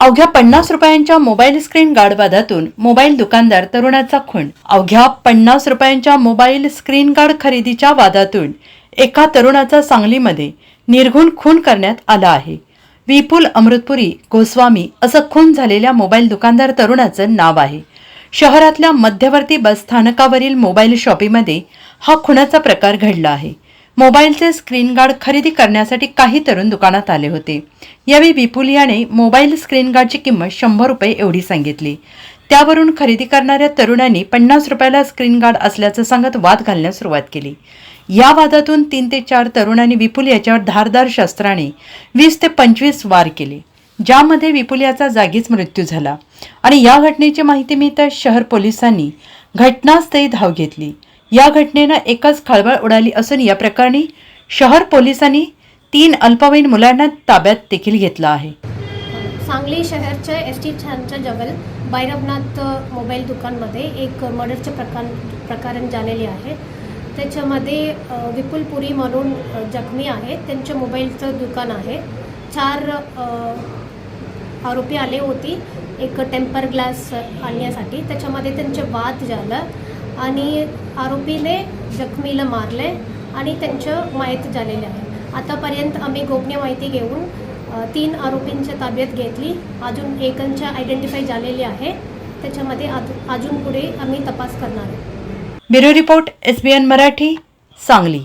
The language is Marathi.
अवघ्या पन्नास रुपयांच्या मोबाईल स्क्रीन गार्ड वादातून मोबाईल दुकानदार तरुणाचा खून. अवघ्या पन्नास रुपयांच्या मोबाईल स्क्रीन गार्ड खरेदीच्या वादातून एका तरुणाचा सांगलीमध्ये निर्घुण खून करण्यात आला आहे. विपुल अमृतपुरी गोस्वामी असं खून झालेल्या मोबाईल दुकानदार तरुणाचं नाव आहे. शहरातल्या मध्यवर्ती बस स्थानकावरील मोबाईल शॉपीमध्ये हा खुनाचा प्रकार घडला आहे. मोबाईलचे स्क्रीन गार्ड खरेदी करण्यासाठी काही तरुण दुकानात आले होते. यावेळी विपुल याने मोबाईल स्क्रीन गार्डची किंमत शंभर रुपये एवढी सांगितली. त्यावरून खरेदी करणाऱ्या तरुणांनी पन्नास रुपयाला स्क्रीन गार्ड असल्याचं सांगत वाद घालण्यास सुरुवात केली. या वादातून तीन ते चार तरुणांनी विपुल याच्यावर धारदार शस्त्राने वीस ते पंचवीस वार केले ज्यामध्ये विपुल याचा जागीच मृत्यू झाला. आणि या घटनेची माहिती मिळताच शहर पोलिसांनी घटनास्थळी धाव घेतली. या घटनेनं एकच खळबळ उडाली असून या प्रकरणी शहर पोलिसांनी तीन अल्पवयीन मुलांना ताब्यात देखील घेतलं आहे. सांगली शहरच्या एस टी छानच्या जवळ भैरवनाथ मोबाईल दुकानमध्ये एक मर्डरचे प्रकार प्रकरण झालेले आहे. त्याच्यामध्ये विपुल पुरी म्हणून जखमी आहे. त्यांच्या मोबाईलचं दुकान आहे. चार आरोपी आले होती. एक टेम्पर ग्लास आणण्यासाठी. त्याच्यामध्ये त्यांचे वाद झालं. आणि आरोपीने जखमीला मारले आणि त्यांचं माहीत झालेले आहे. आतापर्यंत आम्ही गोपनीय माहिती घेऊन तीन आरोपींच्या ताब्यात घेतली. अजून एकांच्या आयडेंटिफाय झालेले आहे. त्याच्यामध्ये अजून अजून पुढे आम्ही तपास करणार आहे bureau report S B N Marathi Sangli.